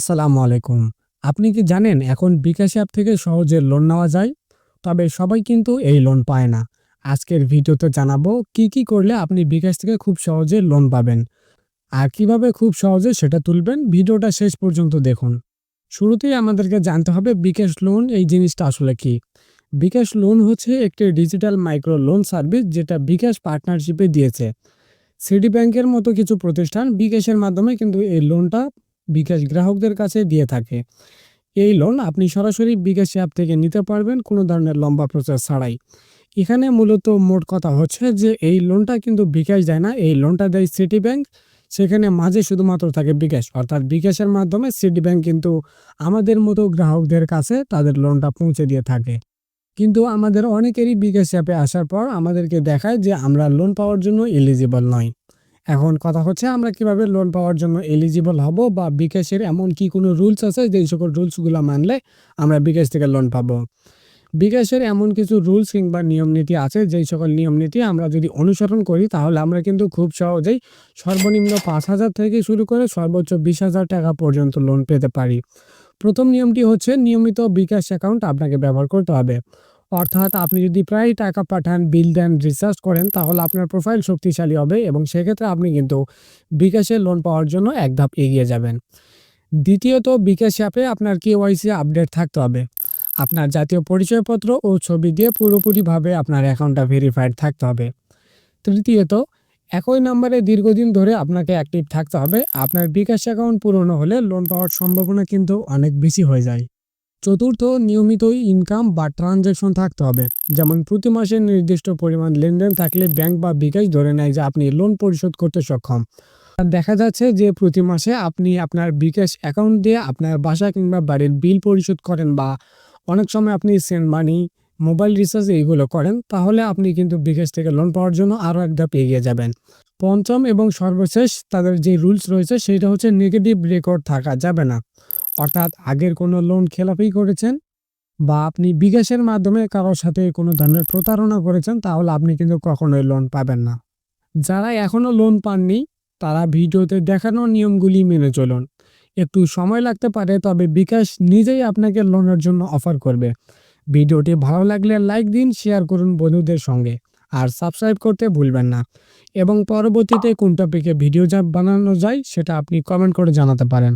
আসসালামু আলাইকুম। আপনি কি জানেন এখন বিকাশ অ্যাপ থেকে সহজে লোন নেওয়া যায়? তবে সবাই কিন্তু এই লোন পায় না। আজকের ভিডিওতে জানাব কি কি করলে আপনি বিকাশ থেকে খুব সহজে লোন পাবেন। আর কীভাবে খুব সহজে সেটা তুলবেন ভিডিওটা শেষ পর্যন্ত দেখুন। শুরুতেই আমাদেরকে জানতে হবে বিকাশ লোন এই জিনিসটা আসলে কি? বিকাশ লোন হচ্ছে একটি ডিজিটাল মাইক্রো লোন সার্ভিস যেটা বিকাশ পার্টনারশিপে দিয়েছে। সিটি ব্যাংকের মতো কিছু প্রতিষ্ঠান বিকাশের মাধ্যমে কিন্তু এই লোনটা বিকাশ গ্রাহকদের কাছে দিয়ে থাকে। এই লোন আপনি সরাসরি বিকাশ অ্যাপ থেকে নিতে পারবেন, কোনো ধরনের লম্বা প্রসেস ছাড়াই। এখানে মূলত মোট কথা হচ্ছে যে, এই লোনটা কিন্তু বিকাশ দেয় না, এই লোনটা দেয় সিটি ব্যাংক সেখানে মাঝে শুধুমাত্র থাকে বিকাশ। অর্থাৎ বিকাশের মাধ্যমে সিটি ব্যাংক কিন্তু আমাদের মতো গ্রাহকদের কাছে তাদের লোনটা পৌঁছে দিয়ে থাকে। কিন্তু আমাদের অনেকেরই বিকাশ অ্যাপে আসার পর আমাদেরকে দেখায় যে, আমরা লোন পাওয়ার জন্য এলিজিবল নয়। এখন কথা হচ্ছে আমরা কীভাবে লোন পাওয়ার জন্য এলিজিবল হব বা বিকাশের এমন কি কোনো রুলস আছে যেই সকল রুলসগুলো মানলে আমরা বিকাশ থেকে লোন পাবো? বিকাশের এমন কিছু রুলস কিংবা নিয়ম নীতি আছে যেই সকল নিয়ম নীতি আমরা যদি অনুসরণ করি তাহলে আমরা কিন্তু খুব সহজেই সর্বনিম্ন পাঁচ হাজার থেকে শুরু করে সর্বোচ্চ বিশ হাজার টাকা পর্যন্ত লোন পেতে পারি। প্রথম নিয়মটি হচ্ছে নিয়মিত বিকাশ অ্যাকাউন্ট আপনাকে ব্যবহার করতে হবে। অর্থাৎ আপনি যদি প্রায় টাকা পাঠান বিল দেন রিচার্জ করেন, তাহলে আপনার প্রোফাইল শক্তিশালী হবে এবং সেক্ষেত্রে আপনি কিন্তু বিকাশে লোন পাওয়ার জন্য এক ধাপ এগিয়ে যাবেন। দ্বিতীয়ত, বিকাশ অ্যাপে আপনার কেওয়াইসি আপডেট থাকতে হবে। আপনার জাতীয় পরিচয়পত্র ও ছবি দিয়ে পুরোপুরিভাবে আপনার অ্যাকাউন্টটা ভেরিফাইড থাকতে হবে। তৃতীয়ত, একই নম্বরে দীর্ঘদিন ধরে আপনাকে অ্যাক্টিভ থাকতে হবে। আপনার বিকাশ অ্যাকাউন্ট পুরনো হলে লোন পাওয়ার সম্ভাবনা কিন্তু অনেক বেশি হয়ে যায়। চতুর্থ নিয়মিত ইনকাম বা ট্রানজ্যাকশন থাকতে হবে। যেমন প্রতি মাসে নির্দিষ্ট পরিমাণ লেনদেন থাকলে ব্যাংক বা বিকাশ ধরে নেয় যে আপনি লোন পরিশোধ করতে সক্ষম। দেখা যাচ্ছে যে প্রতি মাসে আপনি আপনার বিকাশ অ্যাকাউন্ট দিয়ে আপনার বাসা কিংবা বাড়ির বিল পরিশোধ করেন বা অনেক সময় আপনি সেন্ড মানি মোবাইল রিচার্জ এইগুলো করেন, তাহলে আপনি কিন্তু বিকাশ থেকে লোন পাওয়ার জন্য আরও এক ধাপ এগিয়ে যাবেন। পঞ্চম এবং সর্বশেষ তাদের যে রুলস রয়েছে, সেটা হচ্ছে নেগেটিভ রেকর্ড থাকা যাবে না। অর্থাৎ আগের কোনো লোন খেলাপি করেছেন বা আপনি বিকাশের মাধ্যমে কারোর সাথে কোনো ধরনের প্রতারণা করেছেন, তাহলে আপনি কিন্তু কখনোই লোন পাবেন না। যারা এখনও লোন পাননি, তারা ভিডিওতে দেখানো নিয়মগুলি মেনে চলুন। একটু সময় লাগতে পারে, তবে বিকাশ নিজেই আপনাকে লোনের জন্য অফার করবে। ভিডিওটি ভালো লাগলে লাইক দিন শেয়ার করুন বন্ধুদের সঙ্গে। আর সাবস্ক্রাইব করতে ভুলবেন না। এবং পরবর্তীতে কোন টপিকে ভিডিও যা বানানো যায়, সেটা আপনি কমেন্ট করে জানাতে পারেন।